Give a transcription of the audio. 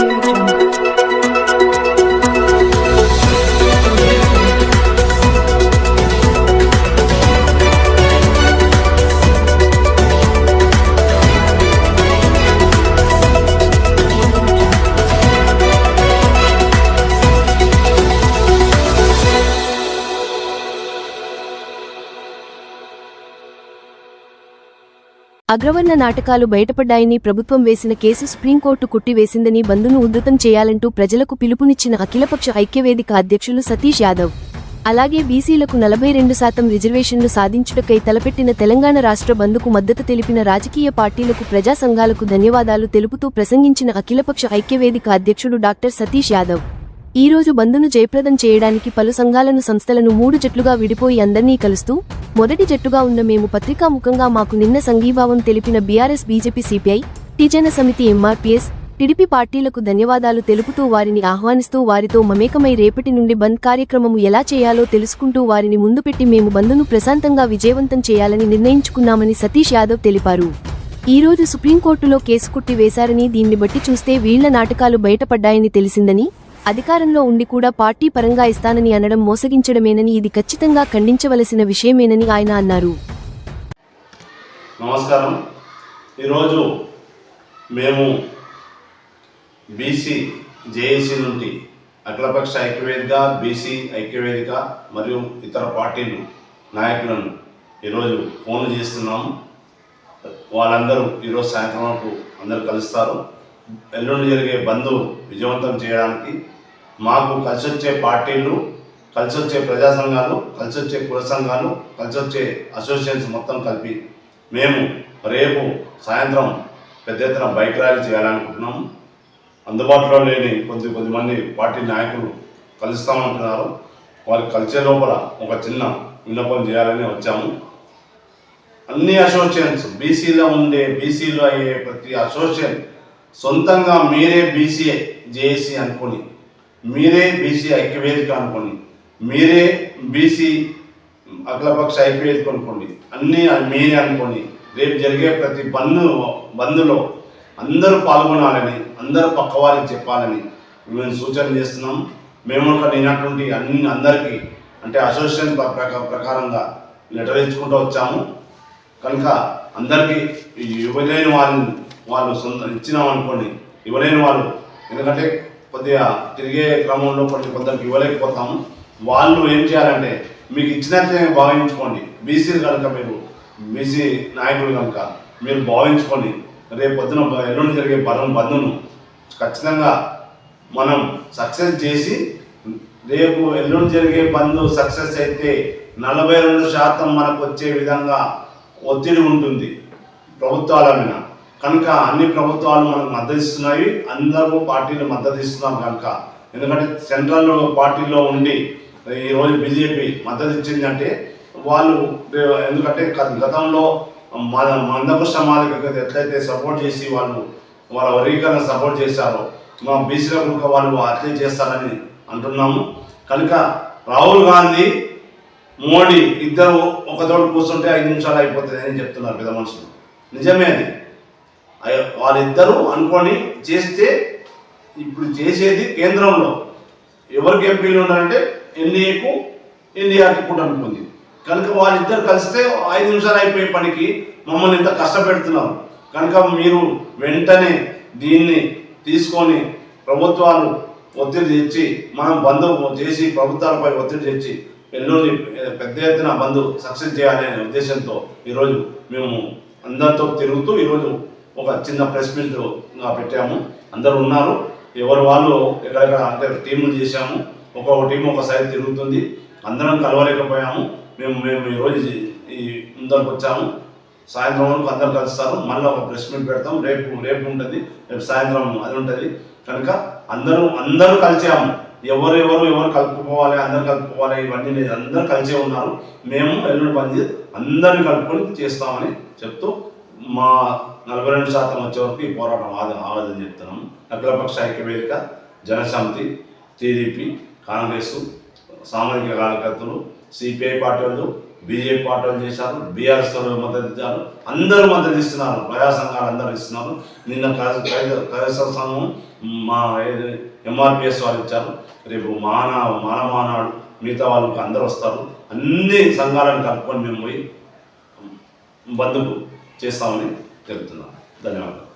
out. అగ్రవర్ణ నాటకాలు బయటపడ్డాయని ప్రభుత్వం వేసిన కేసు సుప్రీంకోర్టు కొట్టివేసిందని బంధును ఉధృతం చేయాలంటూ ప్రజలకు పిలుపునిచ్చిన అఖిలపక్ష ఐక్యవేదిక అధ్యక్షులు సతీష్ యాదవ్. అలాగే బీసీలకు నలభై రెండు శాతం రిజర్వేషన్లు సాధించుటకై తలపెట్టిన తెలంగాణ రాష్ట్ర బంధుకు మద్దతు తెలిపిన రాజకీయ పార్టీలకు ప్రజా సంఘాలకు ధన్యవాదాలు తెలుపుతూ ప్రసంగించిన అఖిలపక్ష ఐక్యవేదిక అధ్యక్షుడు డాక్టర్ సతీష్ యాదవ్. ఈ రోజు బంద్ను జయప్రదం చేయడానికి పలు సంఘాలను సంస్థలను మూడు జట్లుగా విడిపోయి అందర్నీ కలుస్తూ మొదటి జట్టుగా ఉన్న మేము పత్రికాముఖంగా మాకు నిన్న సంఘీభావం తెలిపిన బీఆర్ఎస్ బీజేపీ సిపిఐ టీజన సమితి ఎంఆర్పీఎస్ టిడిపి పార్టీలకు ధన్యవాదాలు తెలుపుతూ వారిని ఆహ్వానిస్తూ వారితో మమేకమై రేపటి నుండి బంద్ కార్యక్రమము ఎలా చేయాలో తెలుసుకుంటూ వారిని ముందు పెట్టి మేము బంద్ను ప్రశాంతంగా విజయవంతం చేయాలని నిర్ణయించుకున్నామని సతీష్ యాదవ్ తెలిపారు. ఈ రోజు సుప్రీంకోర్టులో కేసు కొట్టి వేశారని దీన్ని బట్టి చూస్తే వీళ్ళ నాటకాలు బయటపడ్డాయని తెలిసిందని అధికారంలో ఉండి కూడా పార్టీ పరంగా ఇస్తానని అనడం మోసగించడమేనని ఇది ఖచ్చితంగా ఖండించవలసిన విషయమేనని ఆయన అన్నారు. నమస్కారం. ఈరోజు మేము బీసీ జేఏసీ నుండి అఖిలపక్ష ఐక్యవేదిక బీసీ ఐక్యవేదిక మరియు ఇతర పార్టీలు నాయకులను ఈరోజు ఫోన్లు చేస్తున్నాము. వాళ్ళందరూ ఈరోజు సాయంత్రం వరకు అందరూ కలుస్తారు. ఎల్లుండి జరిగే బంద్ విజయవంతం చేయడానికి మాకు కలిసి వచ్చే పార్టీలు కలిసి వచ్చే ప్రజా సంఘాలు కలిసి వచ్చే కుల సంఘాలు కలిసి వచ్చే అసోసియేషన్స్ మొత్తం కలిపి మేము రేపు సాయంత్రం పెద్ద ఎత్తున బైక్ ర్యాలీ చేయాలనుకుంటున్నాము. అందుబాటులో లేని కొద్ది కొద్దిమంది పార్టీ నాయకులు కలుస్తామంటున్నారు. వారికి కలిసే లోపల ఒక చిన్న విన్నపం చేయాలని వచ్చాము. అన్ని అసోసియేషన్స్ బీసీలో ఉండే బీసీలో అయ్యే ప్రతి అసోసియేషన్ సొంతంగా మీరే బీసీ జేఏసీ అనుకొని మీరే బీసీ ఐక్యవేదిక అనుకోండి. మీరే బీసీ అఖిలపక్ష ఐక్యవేదిక అనుకోండి. అన్నీ మీరే అనుకోండి. రేపు జరిగే ప్రతి బంద్ బంద్లో అందరూ పాల్గొనాలని అందరూ పక్కవారికి చెప్పాలని మేము సూచన చేస్తున్నాం. మేము నేనటువంటి అన్ని అందరికీ అంటే అసోసియేషన్ ప్రకారంగా లెటర్ ఇచ్చుకుంటూ వచ్చాము. కనుక అందరికీ ఇవ్వలేని వారిని వాళ్ళు సొంత ఇచ్చినాం అనుకోండి ఇవ్వలేని వాళ్ళు ఎందుకంటే కొద్దిగా తిరిగే క్రమంలో కొన్ని కొందరికి ఇవ్వలేకపోతాము వాళ్ళు ఏం చేయాలంటే మీకు ఇచ్చినట్లే భావించుకోండి. బీసీలు కనుక మీరు బీసీ నాయకులు కనుక మీరు భావించుకొని రేపు పొద్దున ఎల్లుండి జరిగే బలం బంధును ఖచ్చితంగా మనం సక్సెస్ చేసి రేపు ఎల్లుండి జరిగే బంధు సక్సెస్ అయితే నలభై రెండు శాతం మనకు వచ్చే విధంగా ఒత్తిడి ఉంటుంది ప్రభుత్వాల మీద. కనుక అన్ని ప్రభుత్వాలు మనకు మద్దతు ఇస్తున్నాయి అందరూ పార్టీలు మద్దతు ఇస్తున్నారు కనుక. ఎందుకంటే సెంట్రల్ పార్టీలో ఉండి ఈరోజు బీజేపీ మద్దతు ఇచ్చిందంటే వాళ్ళు ఎందుకంటే గతంలో మన మందకృష్ణ మాదిక ఎట్లయితే సపోర్ట్ చేసి వాళ్ళు వాళ్ళ వర్గీకరణ సపోర్ట్ చేశారో మా బీసీల కనుక వాళ్ళు అట్లే చేస్తారని అంటున్నాము. కనుక రాహుల్ గాంధీ మోడీ ఇద్దరు ఒకతోడు కూర్చుంటే ఐదు నిమిషాలు అయిపోతుంది అని చెప్తున్నారు పెద్ద మనుషులు. నిజమే అది. వాళ్ళిద్దరూ అనుకొని చేస్తే ఇప్పుడు చేసేది కేంద్రంలో. ఎవరికి ఎంపీలు ఉన్నారంటే ఎన్డీఏకు ఎన్డీఆర్కి కూడా అనుకుంది కనుక వాళ్ళిద్దరు కలిస్తే ఐదు నిమిషాలు అయిపోయే పనికి మమ్మల్ని ఇంత కష్టపెడుతున్నారు. కనుక మీరు వెంటనే దీన్ని తీసుకొని ప్రభుత్వాలు ఒత్తిడి తెచ్చి మనం బంద్ చేసి ప్రభుత్వాలపై ఒత్తిడి తెచ్చి ఎల్లుండి పెద్ద ఎత్తున బంద్ సక్సెస్ చేయాలనే ఉద్దేశంతో ఈరోజు మేము అందరితో తిరుగుతూ ఈరోజు ఒక చిన్న ప్రెస్ మీట్ పెట్టాము. అందరూ ఉన్నారు. ఎవరు వాళ్ళు ఎక్కడెక్కడ అంటే టీములు చేశాము. ఒక్కొక్క టీం ఒక సైడ్ తిరుగుతుంది. అందరం కలవలేకపోయాము. మేము మేము ఈరోజు ఈ ముందరకు వచ్చాము. సాయంత్రం వరకు అందరు కలుస్తారు. మళ్ళీ ఒక ప్రెస్ మీట్ పెడతాం. రేపు రేపు ఉంటుంది. రేపు సాయంత్రం అది ఉంటుంది. కనుక అందరూ అందరూ కలిసాము. ఎవరు ఎవరు ఎవరు కలుపుకోవాలి అందరు కలుపుకోవాలి ఇవన్నీ లేదు. అందరూ కలిసే ఉన్నారు. మేము ఎల్లుండి పని చేసి అందరిని కలుపుకొని చేస్తామని చెప్తూ మా నలభై రెండు శాతం వచ్చే వరకు ఈ పోరాటం ఆద ఆగదని చెప్తున్నాం. అఖిలపక్ష ఐక్యవేదిక జనసమితి టీడీపీ కాంగ్రెస్ సామాజిక కార్యకర్తలు సిపిఐ పార్టీ వాళ్ళు బీజేపీ పార్టీ వాళ్ళు చేశారు బీఆర్ఎస్ వాళ్ళు మద్దతు ఇచ్చారు. అందరూ మద్దతు ఇస్తున్నారు. ప్రజా సంఘాలు అందరూ ఇస్తున్నారు. నిన్న కైసర సంఘం మా ఎంఆర్పిఎస్ వాళ్ళు ఇచ్చారు. రేపు మాన మానమానాడు మిగతా వాళ్ళకి అందరూ వస్తారు. అన్ని సంఘాలను కలుపుకొని మేము పోయి బంధుకు చేస్తామని చెబుతున్నాను ధన్యవాదాలు.